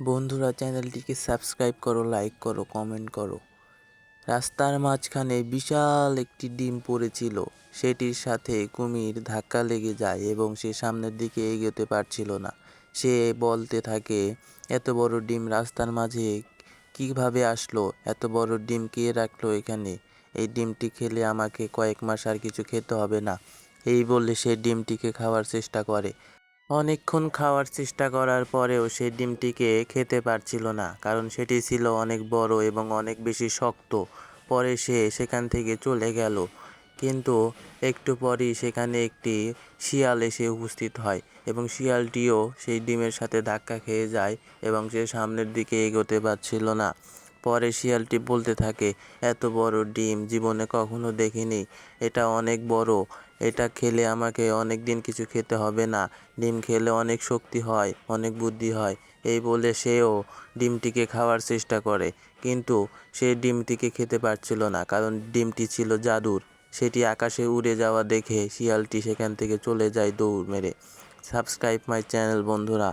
বন্ধুরা, চ্যানেলটিকে সাবস্ক্রাইব করো, লাইক করো, কমেন্ট করো। রাস্তার মাঝখানে বিশাল একটি ডিম পড়েছিল। সেটির সাথে কুমির ধাক্কা লেগে যায় এবং সে সামনের দিকে এগোতে পারছিল না। সে বলতে থাকে, এত বড় ডিম রাস্তার মাঝে কীভাবে আসলো? এত বড় ডিম কে রাখল এখানে? এই ডিমটি খেলে আমাকে কয়েক মাস আর কিছু খেতে হবে না। এই বলে সে ডিমটিকে খাওয়ার চেষ্টা করে। অনেকক্ষণ খাওয়ার চেষ্টা করার পরেও সে ডিমটিকে খেতে পারছিল না, কারণ সেটি ছিল অনেক বড় এবং অনেক বেশি শক্ত। পরে সে সেখান থেকে চলে গেল, কিন্তু একটু পরই সেখানে একটি শিয়াল এসে উপস্থিত হয় এবং শিয়ালটিও সেই ডিমের সাথে ধাক্কা খেয়ে যায় এবং সে সামনের দিকে এগোতে পারছিল না। পরে শিয়ালটি বলতে থাকে, এত বড় ডিম জীবনে কখনো দেখিনি, এটা অনেক বড়, এটা খেলে আমাকে অনেক দিন কিছু খেতে হবে না, ডিম খেলে অনেক শক্তি হয়, অনেক বুদ্ধি হয়। এই বলে সেও ডিমটিকে খাওয়ার চেষ্টা করে, কিন্তু সে ডিমটিকে খেতে পারছিল না, কারণ ডিমটি ছিল জাদুর। সেটি আকাশে উড়ে যাওয়া দেখে শিয়ালটি সেখান থেকে চলে যায় দৌড় মেরে। সাবস্ক্রাইব মাই চ্যানেল, বন্ধুরা।